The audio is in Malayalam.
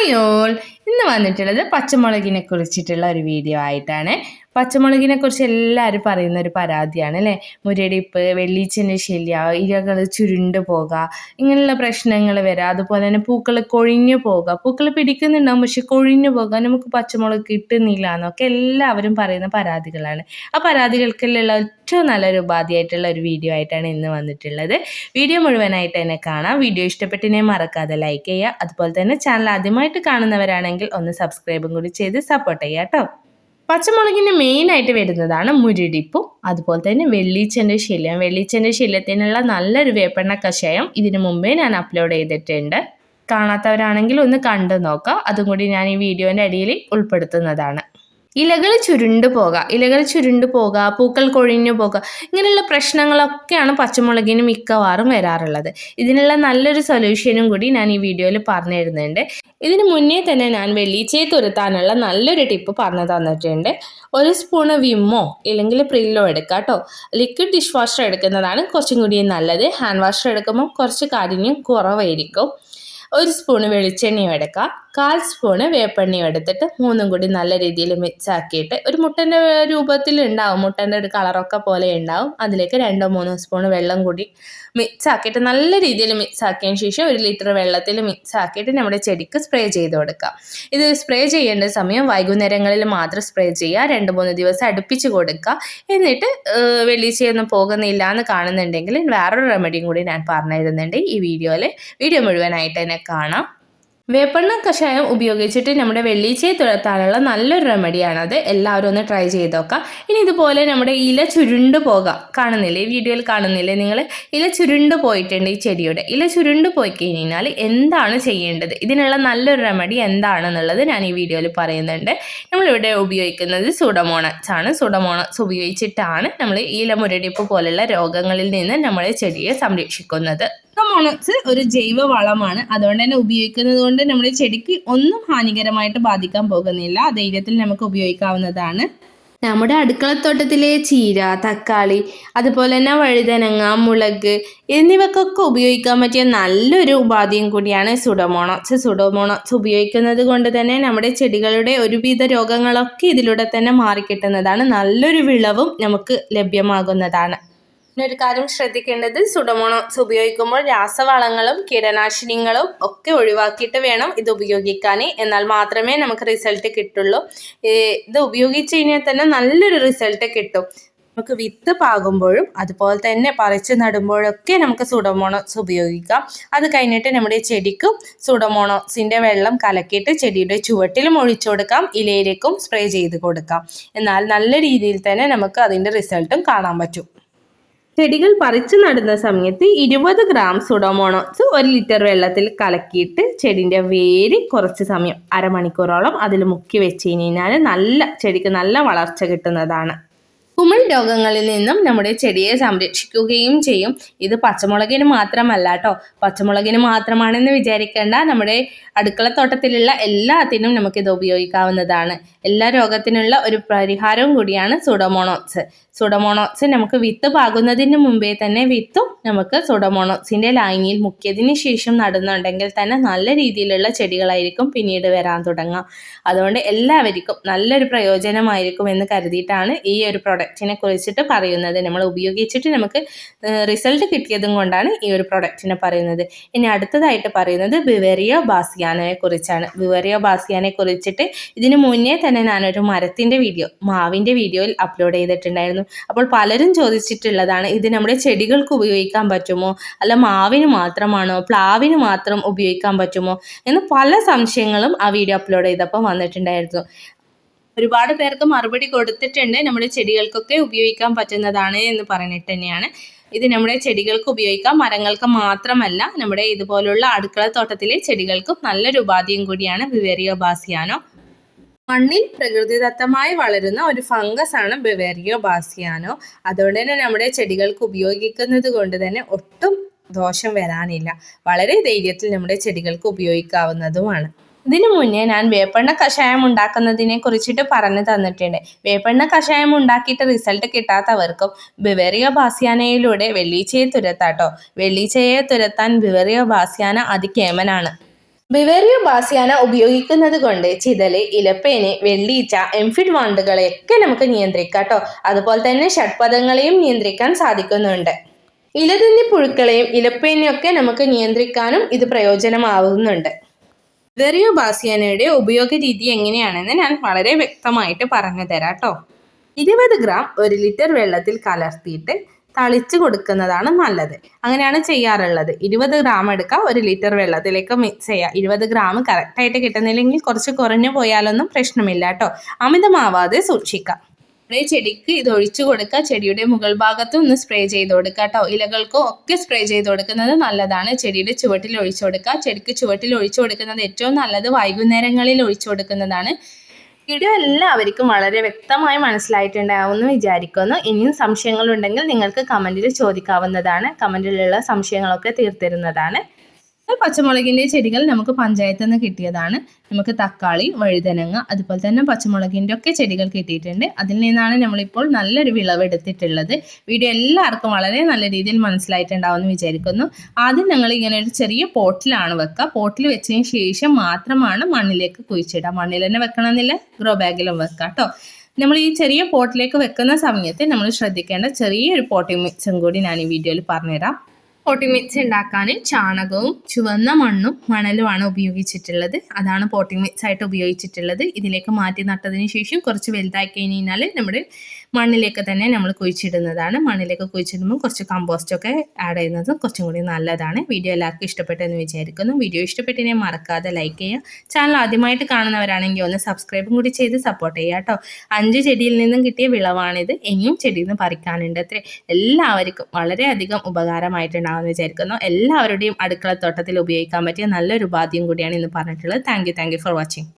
Ngayon, ഇന്ന് വന്നിട്ടുള്ളത് പച്ചമുളകിനെ കുറിച്ചിട്ടുള്ള ഒരു വീഡിയോ ആയിട്ടാണ്. പച്ചമുളകിനെ കുറിച്ച് എല്ലാവരും പറയുന്ന ഒരു പരാതിയാണ് അല്ലേ? മുരടിപ്പ് വെള്ളീച്ചന്റെ ശല്യ ഇരകൾ ചുരുണ്ടു പോകുക ഇങ്ങനെയുള്ള പ്രശ്നങ്ങൾ വരിക അതുപോലെ തന്നെ പൂക്കൾ കൊഴിഞ്ഞു പോകുക പൂക്കൾ പിടിക്കുന്നുണ്ടാവും പക്ഷെ കൊഴിഞ്ഞു പോകുക നമുക്ക് പച്ചമുളക് കിട്ടുന്നില്ല എന്നൊക്കെ എല്ലാവരും പറയുന്ന പരാതികളാണ്. ആ പരാതികൾക്കെല്ലാം ഏറ്റവും നല്ലൊരു ഉപാധിയായിട്ടുള്ള ഒരു വീഡിയോ ആയിട്ടാണ് ഇന്ന് വന്നിട്ടുള്ളത്. വീഡിയോ മുഴുവനായിട്ട് തന്നെ കാണാം. വീഡിയോ ഇഷ്ടപ്പെട്ടിനെ മറക്കാതെ ലൈക്ക് ചെയ്യുക. അതുപോലെ തന്നെ ചാനൽ ആദ്യമായിട്ട് കാണുന്നവരാണെങ്കിൽ ഒന്ന് സബ്സ്ക്രൈബും കൂടി ചെയ്ത് സപ്പോർട്ട് ചെയ്യുക കേട്ടോ. പച്ചമുളകിന് മെയിനായിട്ട് വരുന്നതാണ് മുരിടിപ്പും. അതുപോലെ തന്നെ വെള്ളീച്ചന്റെ ശല്യം വെള്ളീച്ചന്റെ ശല്യത്തിനുള്ള നല്ലൊരു വേപ്പെണ്ണ കഷായം ഇതിനു മുമ്പേ ഞാൻ അപ്ലോഡ് ചെയ്തിട്ടുണ്ട്. കാണാത്തവരാണെങ്കിൽ ഒന്ന് കണ്ടു നോക്കാം അതും കൂടി ഞാൻ ഈ വീഡിയോന്റെ അടിയിൽ ഉൾപ്പെടുത്തുന്നതാണ്. ഇലകൾ ചുരുണ്ടു പോകുക ഇലകൾ ചുരുണ്ടു പോകുക പൂക്കൾ കൊഴിഞ്ഞു പോകുക ഇങ്ങനെയുള്ള പ്രശ്നങ്ങളൊക്കെയാണ് പച്ചമുളകിന് മിക്കവാറും വരാറുള്ളത്. ഇതിനുള്ള നല്ലൊരു സൊല്യൂഷനും കൂടി ഞാൻ ഈ വീഡിയോയിൽ പറഞ്ഞു തരുന്നുണ്ട് ഇതിന് മുന്നേ തന്നെ ഞാൻ വെള്ളീച്ചയെ തുരത്താനുള്ള നല്ലൊരു ടിപ്പ് പറഞ്ഞു തന്നിട്ടുണ്ട്. ഒരു സ്പൂണ് വിമ്മോ ഇല്ലെങ്കിൽ പ്രില്ലോ എടുക്കുക കേട്ടോ ലിക്വിഡ് ഡിഷ് വാഷർ എടുക്കുന്നതാണ് കുറച്ചും കൂടി നല്ലത്. ഹാൻഡ് വാഷർ എടുക്കുമ്പോൾ കുറച്ച് കാഠിന്യം കുറവായിരിക്കും. ഒരു സ്പൂണ് വെളിച്ചെണ്ണയും എടുക്കുക കാൽ സ്പൂണ് വേപ്പെണ്ണയും എടുത്തിട്ട് മൂന്നും കൂടി നല്ല രീതിയിൽ മിക്സ് ആക്കിയിട്ട് ഒരു മുട്ടന്റെ രൂപത്തിൽ ഉണ്ടാവും. മുട്ടന്റെ ഒരു കളറൊക്കെ പോലെ ഉണ്ടാവും. അതിലേക്ക് രണ്ടോ മൂന്നോ സ്പൂൺ വെള്ളം കൂടി മിക്സ് ആക്കിയിട്ട് നല്ല രീതിയിൽ മിക്സ് ആക്കിയതിന് ശേഷം ഒരു ലിറ്റർ വെള്ളത്തിൽ മിക്സ് ആക്കിയിട്ട് നമ്മുടെ ചെടിക്ക് സ്പ്രേ ചെയ്ത് കൊടുക്കാം. ഇത് സ്പ്രേ ചെയ്യേണ്ട സമയം വൈകുന്നേരങ്ങളിൽ മാത്രം സ്പ്രേ ചെയ്യുക. രണ്ട് മൂന്ന് ദിവസം അടുപ്പിച്ച് കൊടുക്കുക. എന്നിട്ട് വെള്ളിച്ചയൊന്നും പോകുന്നില്ല എന്ന് കാണുന്നുണ്ടെങ്കിൽ വേറൊരു റെമഡിയും കൂടി ഞാൻ പറഞ്ഞിരുന്നുണ്ട്. ഈ വീഡിയോയിൽ വീഡിയോ മുഴുവനായിട്ട് തന്നെ കാണാം. വേപ്പെണ്ണ കഷായം ഉപയോഗിച്ചിട്ട് നമ്മുടെ വെള്ളീച്ചയെ തുരത്താനുള്ള നല്ലൊരു റെമഡിയാണത് എല്ലാവരും ഒന്ന് ട്രൈ ചെയ്ത് നോക്കാം. ഇനി ഇതുപോലെ നമ്മുടെ ഇല ചുരുണ്ട് പോകാം. കാണുന്നില്ലേ? വീഡിയോയിൽ കാണുന്നില്ലേ നിങ്ങൾ ഇല ചുരുണ്ട് പോയിട്ടുണ്ട് ഈ ചെടിയുടെ. ഇല ചുരുണ്ട് പോയി കഴിഞ്ഞാൽ എന്താണ് ചെയ്യേണ്ടത്? ഇതിനുള്ള നല്ലൊരു റെമഡി എന്താണെന്നുള്ളത് ഞാൻ ഈ വീഡിയോയിൽ പറയുന്നുണ്ട്. നമ്മളിവിടെ ഉപയോഗിക്കുന്നത് സുഡമോണസ് ആണ്. സുഡമോണസ് ഉപയോഗിച്ചിട്ടാണ് നമ്മൾ ഇല മുരടിപ്പ് പോലുള്ള രോഗങ്ങളിൽ നിന്ന് നമ്മൾ ചെടിയെ സംരക്ഷിക്കുന്നത്. മോണോക്സ് ഒരു ജൈവ വളമാണ്. അതുകൊണ്ട് തന്നെ ഉപയോഗിക്കുന്നത് കൊണ്ട് നമ്മുടെ ചെടിക്ക് ഒന്നും ഹാനികരമായിട്ട് ബാധിക്കാൻ പോകുന്നില്ല. ധൈര്യത്തിൽ നമുക്ക് ഉപയോഗിക്കാവുന്നതാണ്. നമ്മുടെ അടുക്കളത്തോട്ടത്തിലെ ചീര തക്കാളി അതുപോലെ തന്നെ വഴുതനങ്ങ മുളക് എന്നിവക്കൊക്കെ ഉപയോഗിക്കാൻ പറ്റിയ നല്ലൊരു ഉപാധിയും കൂടിയാണ് സുഡോമോണോസ് സുഡോമോണോസ് ഉപയോഗിക്കുന്നത് കൊണ്ട് തന്നെ നമ്മുടെ ചെടികളുടെ ഒരുവിധ രോഗങ്ങളൊക്കെ ഇതിലൂടെ തന്നെ മാറിക്കിട്ടുന്നതാണ്. നല്ലൊരു വിളവും നമുക്ക് ലഭ്യമാകുന്നതാണ്. പിന്നെ ഒരു കാര്യം ശ്രദ്ധിക്കേണ്ടത് സുഡമോണോസ് ഉപയോഗിക്കുമ്പോൾ രാസവളങ്ങളും കീടനാശിനികളും ഒക്കെ ഒഴിവാക്കിയിട്ട് വേണം ഇത് ഉപയോഗിക്കാൻ എന്നാൽ മാത്രമേ നമുക്ക് റിസൾട്ട് കിട്ടുള്ളൂ. ഇത് ഉപയോഗിച്ച് കഴിഞ്ഞാൽ തന്നെ നല്ലൊരു റിസൾട്ട് കിട്ടും. നമുക്ക് വിത്ത് പാകുമ്പോഴും അതുപോലെ തന്നെ പറിച്ച് നടുമ്പോഴൊക്കെ നമുക്ക് സുഡമോണോസ് ഉപയോഗിക്കാം. അത് കഴിഞ്ഞിട്ട് നമ്മുടെ ചെടിക്കും സുഡമോണോസിന്റെ വെള്ളം കലക്കിയിട്ട് ചെടിയുടെ ചുവട്ടിലും ഒഴിച്ചു കൊടുക്കാം. ഇലയിലേക്കും സ്പ്രേ ചെയ്ത് കൊടുക്കാം. എന്നാൽ നല്ല രീതിയിൽ തന്നെ നമുക്ക് അതിന്റെ റിസൾട്ടും കാണാൻ പറ്റും. ചെടികൾ പറിച്ചു നടുന്ന സമയത്ത് ഇരുപത് ഗ്രാം സുഡോമോണോസ് ഒരു ലിറ്റർ വെള്ളത്തിൽ കലക്കിയിട്ട് ചെടിന്റെ വേര് കുറച്ച് സമയം അരമണിക്കൂറോളം അതിൽ മുക്കി വെച്ച് കഴിഞ്ഞാൽ നല്ല ചെടിക്ക് നല്ല വളർച്ച കിട്ടുന്നതാണ്. കുമിൾ രോഗങ്ങളിൽ നിന്നും നമ്മുടെ ചെടിയെ സംരക്ഷിക്കുകയും ചെയ്യും. ഇത് പച്ചമുളകിന് മാത്രമല്ല കേട്ടോ പച്ചമുളകിന് മാത്രമാണെന്ന് വിചാരിക്കേണ്ട. നമ്മുടെ അടുക്കളത്തോട്ടത്തിലുള്ള എല്ലാത്തിനും നമുക്കിത് ഉപയോഗിക്കാവുന്നതാണ്. എല്ലാ രോഗത്തിനുള്ള ഒരു പരിഹാരവും കൂടിയാണ് സുഡോമോണോസ്. സുഡോമോണോസ് നമുക്ക് വിത്ത് പാകുന്നതിന് മുമ്പേ തന്നെ വിത്തും നമുക്ക് സുഡമോണോസിന്റെ ലായനിയിൽ മുക്കിയതിന് ശേഷം നടുന്നുണ്ടെങ്കിൽ തന്നെ നല്ല രീതിയിലുള്ള ചെടികളായിരിക്കും പിന്നീട് വരാൻ തുടങ്ങാം അതുകൊണ്ട് എല്ലാവർക്കും നല്ലൊരു പ്രയോജനമായിരിക്കും എന്ന് കരുതിയിട്ടാണ് ഈ ഒരു പ്രൊഡക്റ്റിനെ കുറിച്ചിട്ട് പറയുന്നത്. നമ്മൾ ഉപയോഗിച്ചിട്ട് നമുക്ക് റിസൾട്ട് കിട്ടിയതും കൊണ്ടാണ് ഈ ഒരു പ്രൊഡക്റ്റിനെ പറയുന്നത്. ഇനി അടുത്തതായിട്ട് പറയുന്നത് ബിവറിയോ ബാസിയാനയെ കുറിച്ചാണ്. ബിവറിയോ ബാസിയാനെ കുറിച്ചിട്ട് ഇതിനു മുന്നേ തന്നെ ഞാനൊരു മരത്തിന്റെ വീഡിയോ മാവിന്റെ വീഡിയോയിൽ അപ്ലോഡ് ചെയ്തിട്ടുണ്ടായിരുന്നു. അപ്പോൾ പലരും ചോദിച്ചിട്ടുള്ളതാണ് ഇത് നമ്മുടെ ചെടികൾക്ക് ഉപയോഗിക്കാൻ പറ്റുമോ? അല്ല മാവിന് മാത്രമാണോ? പ്ലാവിന് മാത്രം ഉപയോഗിക്കാൻ പറ്റുമോ? എന്ന് പല സംശയങ്ങളും ആ വീഡിയോ അപ്ലോഡ് ചെയ്തപ്പോൾ വന്നിട്ടുണ്ടായിരുന്നു. ഒരുപാട് പേർക്ക് മറുപടി കൊടുത്തിട്ടുണ്ട് നമ്മുടെ ചെടികൾക്കൊക്കെ ഉപയോഗിക്കാൻ പറ്റുന്നതാണ് എന്ന് പറഞ്ഞിട്ട് തന്നെയാണ്. ഇത് നമ്മുടെ ചെടികൾക്ക് ഉപയോഗിക്കാം മരങ്ങൾക്ക് മാത്രമല്ല നമ്മുടെ ഇതുപോലുള്ള അടുക്കള തോട്ടത്തിലെ ചെടികൾക്കും നല്ലൊരു ഉപാധിയും കൂടിയാണ് വിവേറിയോ ബാസിയാനോ. മണ്ണിൽ പ്രകൃതിദത്തമായി വളരുന്ന ഒരു ഫംഗസ് ആണ് ബെവേറിയോ ബാസിയാനോ. അതുകൊണ്ട് തന്നെ നമ്മുടെ ചെടികൾക്ക് ഉപയോഗിക്കുന്നത് കൊണ്ട് തന്നെ ഒട്ടും ദോഷം വരാനില്ല. വളരെ ധൈര്യത്തിൽ നമ്മുടെ ചെടികൾക്ക് ഉപയോഗിക്കാവുന്നതുമാണ്. ഇതിനു മുന്നേ ഞാൻ വേപ്പെണ്ണ കഷായം ഉണ്ടാക്കുന്നതിനെ കുറിച്ചിട്ട് പറഞ്ഞു തന്നിട്ടുണ്ട്. വേപ്പെണ്ണ കഷായം ഉണ്ടാക്കിയിട്ട് റിസൾട്ട് കിട്ടാത്തവർക്കും ബിവറിയ ബാസ്യാനയിലൂടെ വെള്ളീച്ചയെ തുരത്താട്ടോ. വെള്ളീച്ചയെ തുരത്താൻ ബിവറിയ ബാസ്യാന അതികേമനാണ്. ബിവേറിയോ ബാസിയാന ഉപയോഗിക്കുന്നത് കൊണ്ട് ചിതൽ ഇലപ്പേന് വെള്ളീച്ച എംഫിഡ് വാണ്ടുകളെയൊക്കെ നമുക്ക് നിയന്ത്രിക്കാം കേട്ടോ അതുപോലെ തന്നെ ഷഡ്പദങ്ങളെയും നിയന്ത്രിക്കാൻ സാധിക്കുന്നുണ്ട്. ഇലതിന്നി പുഴുക്കളെയും ഇലപ്പേനെയൊക്കെ നമുക്ക് നിയന്ത്രിക്കാനും ഇത് പ്രയോജനമാവുന്നുണ്ട്. ബിവേറിയോ ബാസിയാനയുടെ ഉപയോഗ രീതി എങ്ങനെയാണെന്ന് ഞാൻ വളരെ വ്യക്തമായിട്ട് പറഞ്ഞു തരാം കേട്ടോ ഇരുപത് ഗ്രാം ഒരു ലിറ്റർ വെള്ളത്തിൽ കലർത്തിയിട്ട് തളിച്ചു കൊടുക്കുന്നതാണ് നല്ലത്. അങ്ങനെയാണ് ചെയ്യാറുള്ളത്. ഇരുപത് ഗ്രാം എടുക്കുക ഒരു ലിറ്റർ വെള്ളത്തിലേക്ക് മിക്സ് ചെയ്യുക ഇരുപത് ഗ്രാം കറക്റ്റായിട്ട് കിട്ടുന്നില്ലെങ്കിൽ കുറച്ച് കുറഞ്ഞു പോയാലൊന്നും പ്രശ്നമില്ല കേട്ടോ. അമിതമാവാതെ സൂക്ഷിക്കുക നമ്മുടെ ചെടിക്ക് ഇത് ഒഴിച്ചു കൊടുക്കുക. ചെടിയുടെ മുകൾ ഭാഗത്തും ഒന്ന് സ്പ്രേ ചെയ്ത് കൊടുക്കുക കേട്ടോ. ഇലകൾക്കും ഒക്കെ സ്പ്രേ ചെയ്ത് കൊടുക്കുന്നത് നല്ലതാണ്. ചെടിയുടെ ചുവട്ടിൽ ഒഴിച്ചു കൊടുക്കുക. ചെടിക്ക് ചുവട്ടിൽ ഒഴിച്ചു കൊടുക്കുന്നത് ഏറ്റവും നല്ലത് വൈകുന്നേരങ്ങളിൽ ഒഴിച്ചു കൊടുക്കുന്നതാണ്. വീഡിയോ എല്ലാവർക്കും വളരെ വ്യക്തമായി മനസ്സിലായിട്ടുണ്ടാവുമെന്ന് വിചാരിക്കുന്നു. ഇനിയും സംശയങ്ങളുണ്ടെങ്കിൽ നിങ്ങൾക്ക് കമന്റിൽ ചോദിക്കാവുന്നതാണ്. കമന്റിലുള്ള സംശയങ്ങളൊക്കെ തീർത്തിരുന്നതാണ്. പച്ചമുളകിന്റെ ചെടികൾ നമുക്ക് പഞ്ചായത്തിൽ നിന്ന് കിട്ടിയതാണ്. നമുക്ക് തക്കാളി വഴുതനങ്ങ അതുപോലെ തന്നെ പച്ചമുളകിന്റെ ഒക്കെ ചെടികൾ കിട്ടിയിട്ടുണ്ട്. അതിൽ നിന്നാണ് നമ്മളിപ്പോൾ നല്ലൊരു വിളവെടുത്തിട്ടുള്ളത് വീഡിയോ എല്ലാവർക്കും വളരെ നല്ല രീതിയിൽ മനസ്സിലായിട്ടുണ്ടാവുമെന്ന് വിചാരിക്കുന്നു. ആദ്യം ഞങ്ങൾ ഇങ്ങനെ ഒരു ചെറിയ പോട്ടിലാണ് വെക്കുക. പോട്ടിൽ വെച്ചതിന് ശേഷം മാത്രമാണ് മണ്ണിലേക്ക് കുഴിച്ചിടുക. മണ്ണിൽ തന്നെ വെക്കണമെന്നില്ല ഗ്രോ ബാഗിലും വെക്കാം കേട്ടോ. നമ്മൾ ഈ ചെറിയ പോട്ടിലേക്ക് വെക്കുന്ന സമയത്ത് നമ്മൾ ശ്രദ്ധിക്കേണ്ട ചെറിയൊരു പോട്ടിംഗ് മിക്സും കൂടി ഞാൻ ഈ വീഡിയോയിൽ പറഞ്ഞുതരാം. പോട്ടിംഗ് മിക്സ് ഉണ്ടാക്കാൻ ചാണകവും ചുവന്ന മണ്ണും മണലുമാണ് ഉപയോഗിച്ചിട്ടുള്ളത്. അതാണ് പോട്ടിംഗ് മിക്സ് ആയിട്ട് ഉപയോഗിച്ചിട്ടുള്ളത്. ഇതിലേക്ക് മാറ്റി നട്ടതിന് ശേഷം കുറച്ച് വലുതായി കഴിഞ്ഞാൽ നമ്മുടെ മണ്ണിലേക്ക് തന്നെ നമ്മൾ കുഴിച്ചിടുന്നതാണ്. മണ്ണിലേക്ക് കുഴിച്ചിടുമ്പോൾ കുറച്ച് കമ്പോസ്റ്റ് ഒക്കെ ആഡ് ചെയ്യുന്നത് കുറച്ചും കൂടി നല്ലതാണ്. വീഡിയോ എല്ലാവർക്കും ഇഷ്ടപ്പെട്ടെന്ന് വിചാരിക്കുന്നു. വീഡിയോ ഇഷ്ടപ്പെട്ടിനെ മറക്കാതെ ലൈക്ക് ചെയ്യുക. ചാനൽ ആദ്യമായിട്ട് കാണുന്നവരാണെങ്കിൽ ഒന്ന് സബ്സ്ക്രൈബും കൂടി ചെയ്ത് സപ്പോർട്ട് ചെയ്യുക കേട്ടോ. അഞ്ച് ചെടിയിൽ നിന്നും കിട്ടിയ വിളവാണിത്. ഇനിയും ചെടിയിൽ നിന്ന് പറിക്കാനുണ്ട് അത്രേ. എല്ലാവർക്കും വളരെയധികം ഉപകാരമായിട്ടുണ്ടാകുമെന്ന് വിചാരിക്കുന്നു. എല്ലാവരുടെയും അടുക്കളത്തോട്ടത്തിൽ ഉപയോഗിക്കാൻ പറ്റിയ നല്ലൊരു ഉപാധിയും കൂടിയാണ് ഇന്ന് പറഞ്ഞിട്ടുള്ളത്. Thank you thank you for watching